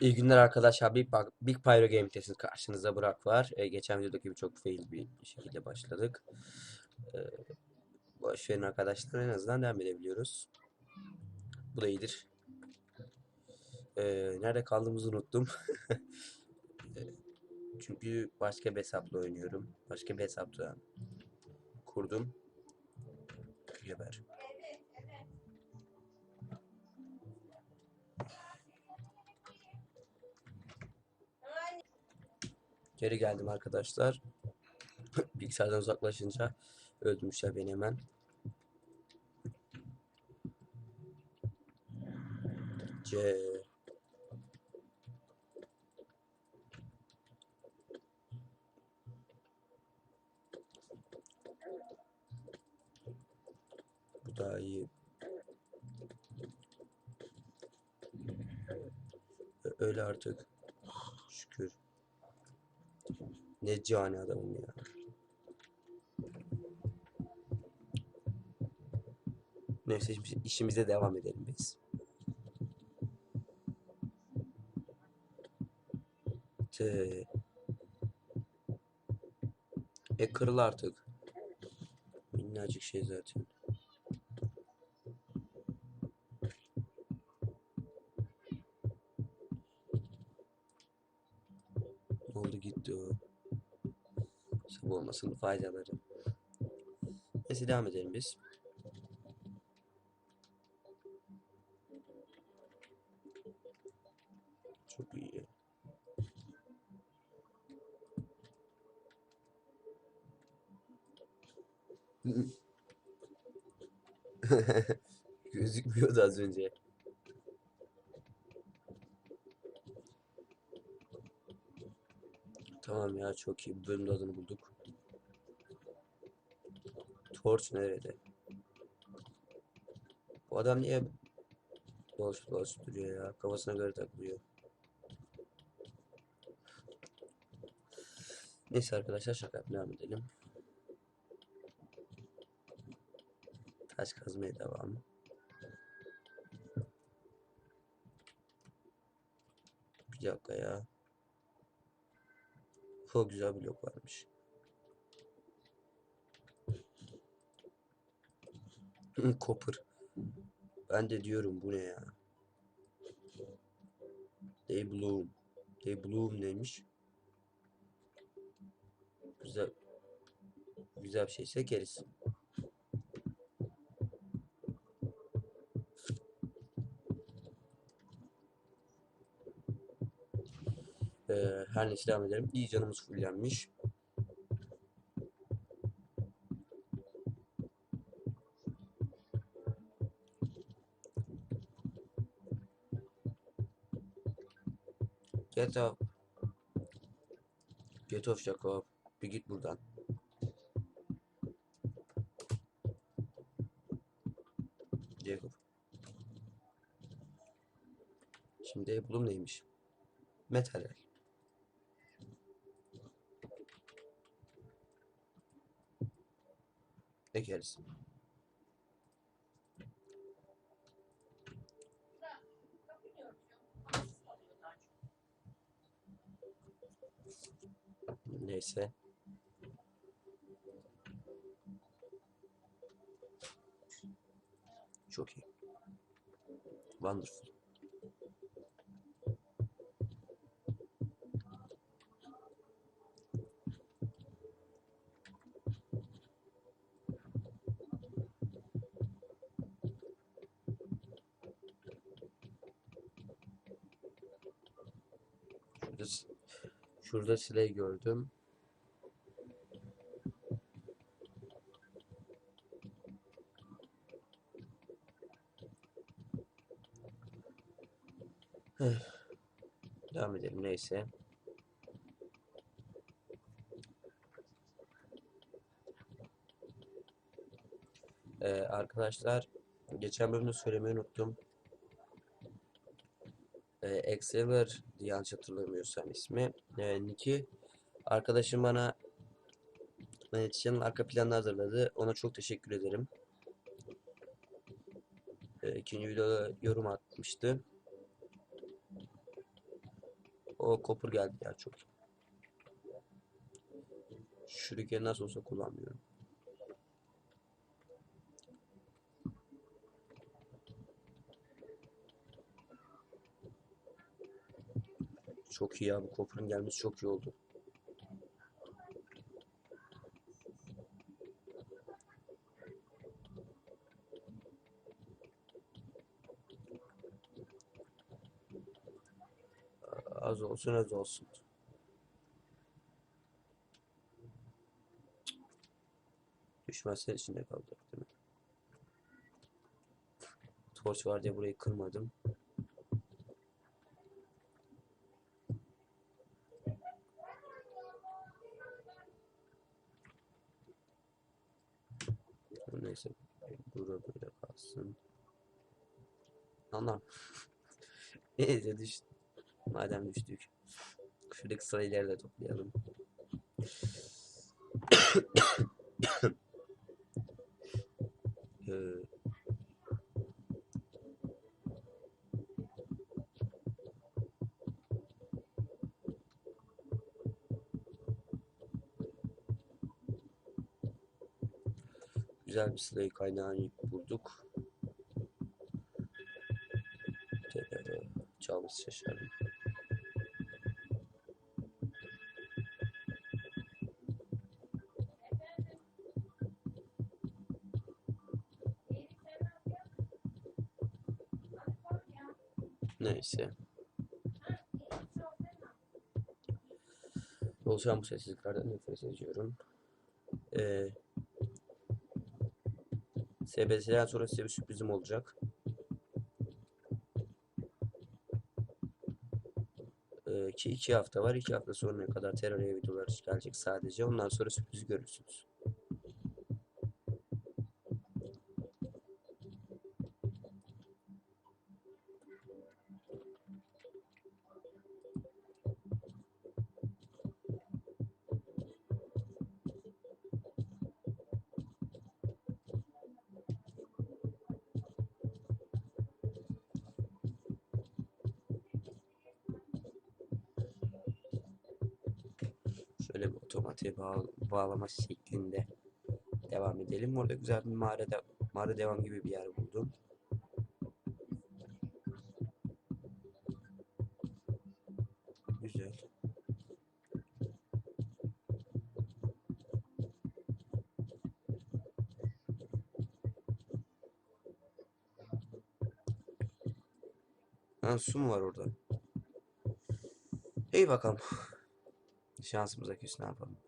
İyi günler arkadaşlar. Big, Big Pyro Game Test'in karşınızda Burak var. E, geçen videodaki gibi çok fail bir şekilde başladık. E, boş arkadaşlar. En azından devam edebiliyoruz. Bu da iyidir. E, nerede kaldığımızı unuttum. E, çünkü başka bir hesapla oynuyorum. Başka bir hesapta kurdum. Geber. Geri geldim arkadaşlar. Bilgisayardan uzaklaşınca öldürmüşler beni hemen. C Bu daha iyi. Öyle artık. Ne cani adamım ya. Neyse işimize- işimize devam edelim biz. T. E kırıl artık. Minnacık şey zaten. Ne oldu gitti o. Sabah olmasının faydaları. Neyse devam edelim biz. Çok iyi. Gözükmüyordu az önce. Tamam ya çok iyi. Bu bölümde adını bulduk. Torch nerede? Bu adam niye dolaşıp dolaşıp duruyor ya? Kafasına göre takılıyor. Neyse arkadaşlar şaka devam edelim. Taş kazmaya devam. Bir dakika ya. Çok güzel blok varmış. Copper. Ben de diyorum bu ne ya? They bloom. They bloom neymiş? Güzel. Güzel bir şeyse gerisi. Ee, her neyse devam edelim. İyi canımız fullenmiş. Get off. Get off Jacob. Bir git buradan. Jacob. Şimdi bulum neymiş? Materyal. Ekeriz. Neyse. Çok iyi. Wonderful. Şurada, s- şurada sileği gördüm. Devam edelim neyse. Ee, arkadaşlar geçen bölümde söylemeyi unuttum. Diye yanlış hatırlamıyorsam ismi. Ee, Nick'i arkadaşım bana e, Çiçeğin arka planını hazırladı. Ona çok teşekkür ederim. Ee, ikinci videoda yorum atmıştı. O kopur geldi ya çok. Şurike nasıl olsa kullanmıyorum. Çok iyi bu kopurun gelmesi çok iyi oldu. Az olsun az olsun. Düşmezse içinde kalacak değil mi? Torç var diye burayı kırmadım. Neyse burada böyle kalsın. Anam. Neyse düş. Madem düştük. Şuradaki sayıları da toplayalım. Ee, Güzel bir slay kaynağını bulduk. Çalması şaşardım. Neyse. Oluşan bu sessizliklerden nefret ediyorum. Ee, SBS'den sonra size bir sürprizim olacak. Ee, ki iki hafta var. iki hafta sonuna kadar terör videolar gelecek sadece. Ondan sonra sürprizi görürsünüz. Şöyle bir otomatiğe bağ bağlama şeklinde devam edelim. Orada güzel bir mağara, mağara devam gibi bir yer buldum. Güzel. Ha, su mu var orada? İyi bakalım. Şansımıza küs ne yapalım.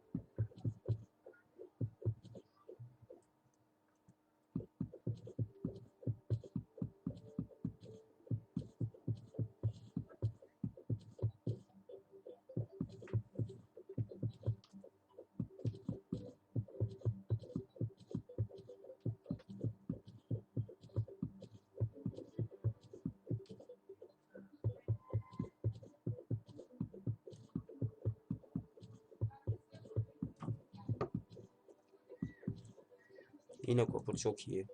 Yine kopur çok iyi.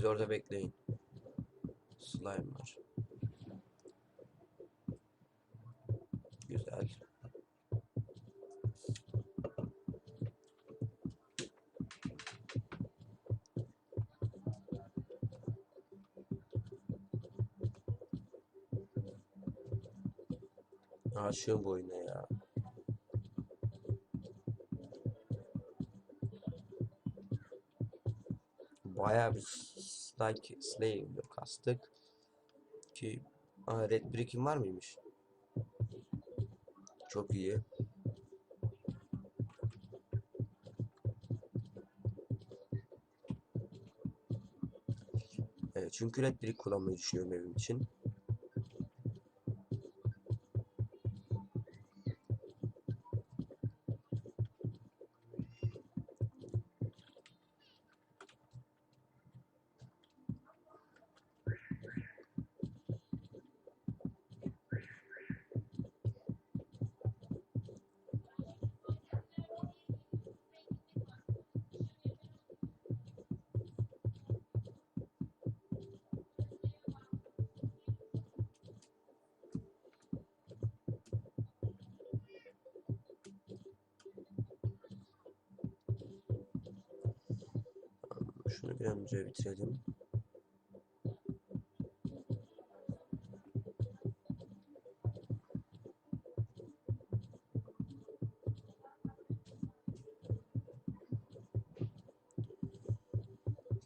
Siz orada bekleyin. Slime var. Güzel. Aşığım bu oyuna ya. Bayağı bir like slay kastık. Ki Aa, red brick'im var mıymış? Çok iyi. Evet, çünkü red brick kullanmayı düşünüyorum evim için. Şunu bir an önce bitirelim.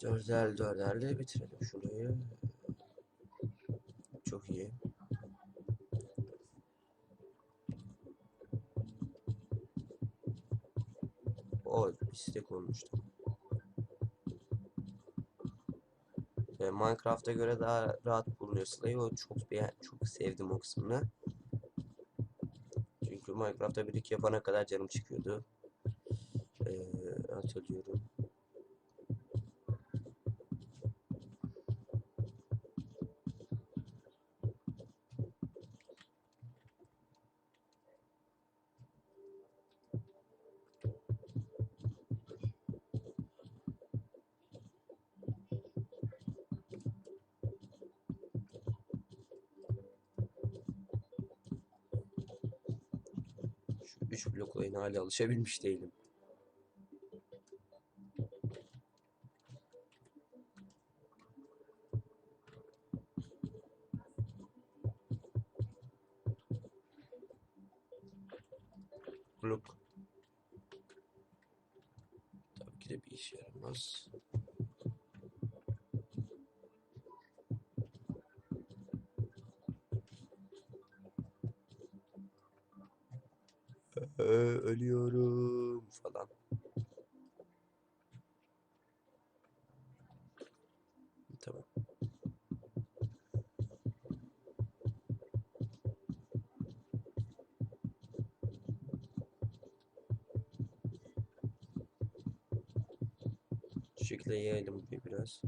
Dörder dörderle bitirelim şurayı. Çok iyi. O istek olmuştu. Ve Minecraft'a göre daha rahat bulunuyor Slay'ı. O çok beğen çok sevdim o kısmını. Çünkü Minecraft'ta bir yapana kadar canım çıkıyordu. Ee, hatırlıyorum. Şu üç blok olayına alışabilmiş değilim. Blok. Tabii ki de bir işe yaramaz. Ee, ölüyorum falan. Tamam. Şu şekilde yayalım burayı biraz.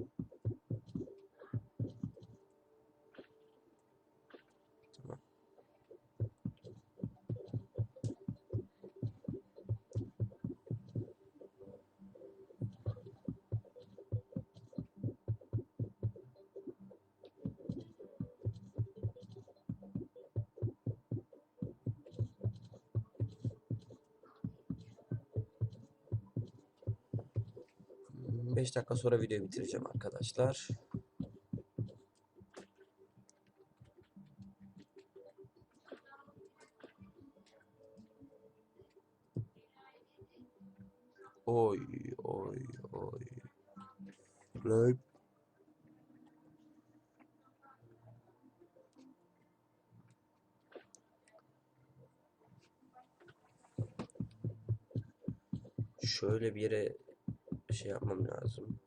Tamam. Hmm, 5 dakika sonra videoyu bitireceğim arkadaşlar. Oy oy oy. Lan. Şöyle bir yere şey yapmam lazım.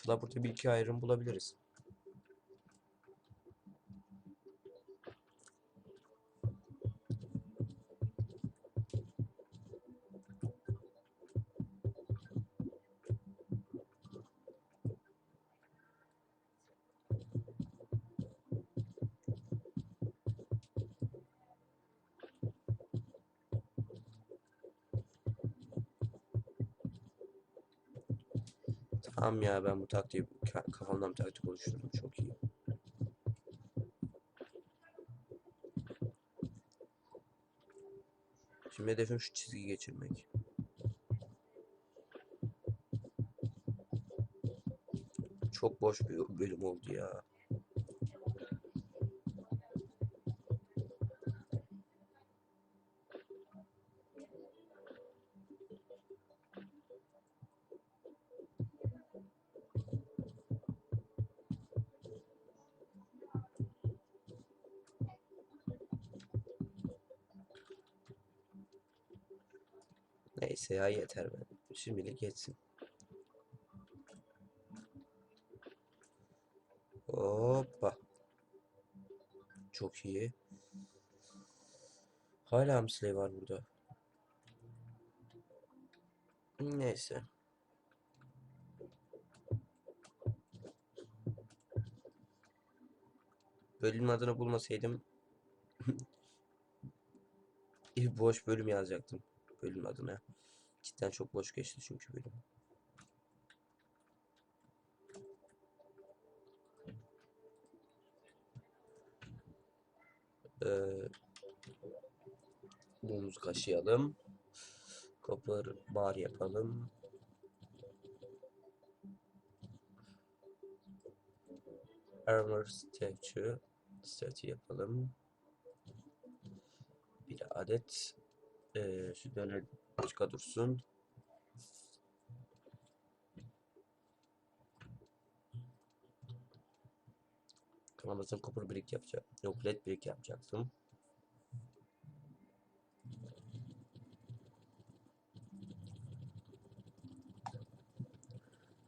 İnşallah burada bir iki ayrım bulabiliriz. Tamam ya ben bu taktiği ka- kafamdan bir taktik oluşturdum çok iyi. Şimdi hedefim şu çizgi geçirmek. Çok boş bir bölüm oldu ya. Neyse ya yeter ben. Şimdilik geçsin. Hoppa. Çok iyi. Hala slave var burada? Neyse. Bölüm adını bulmasaydım boş bölüm yazacaktım bölüm adına. Cidden çok boş geçti çünkü bölüm. Ee, Mumumuzu kaşıyalım. Copper bar yapalım. Armor statue statue yapalım. Bir adet ee, şu döner çıka dursun. Tamam copper brick yapacağım. Yok led brick yapacaktım.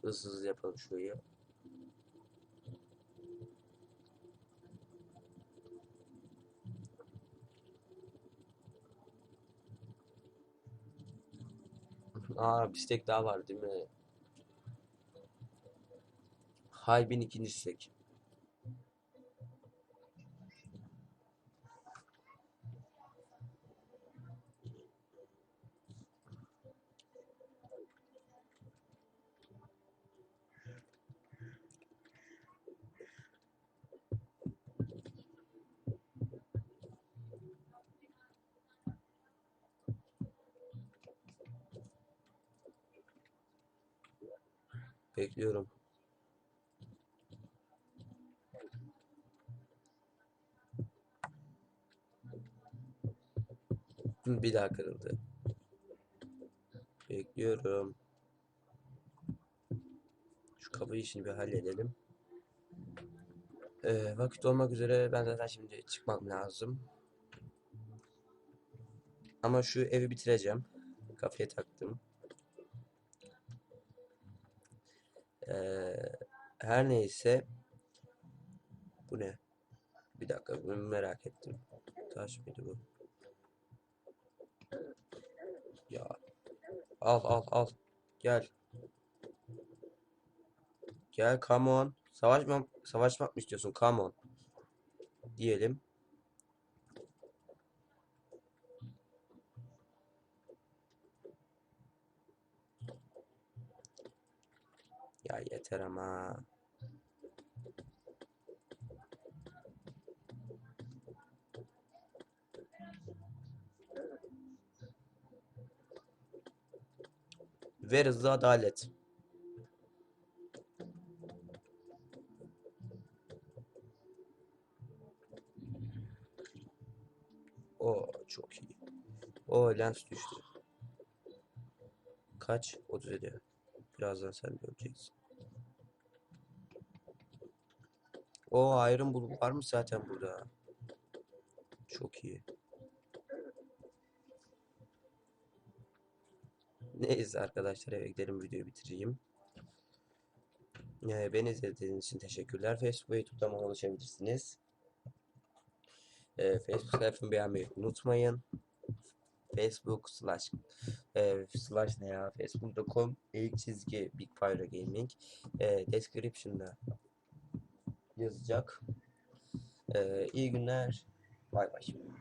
Hızlı hızlı yapalım şurayı. Aa bir stek daha var değil mi? Haybin ikinci stek. Bekliyorum. Bir daha kırıldı. Bekliyorum. Şu kapı işini bir halledelim. Ee, vakit olmak üzere ben zaten şimdi çıkmam lazım. Ama şu evi bitireceğim. Kafeye taktım. Ee, her neyse. Bu ne? Bir dakika bunu merak ettim. Taş mıydı bu? Ya. Al al al. Gel. Gel come on. Savaşma, savaşmak mı istiyorsun? Come on. Diyelim. Ya yeter ama. Ver hızlı adalet. O çok iyi. O lens düştü. Kaç? 37. Birazdan sen de öleceksin. O ayrım bul var mı zaten burada? Çok iyi. Neyse arkadaşlar eve gidelim videoyu bitireyim. Ee, beni izlediğiniz için teşekkürler. Facebook ve YouTube'dan ulaşabilirsiniz. Ee, Facebook sayfamı beğenmeyi unutmayın. Facebook slash e, slash ne ya facebook.com eğik çizgi Big Pyro Gaming e, description'da yazacak. E, iyi günler. Bay bay.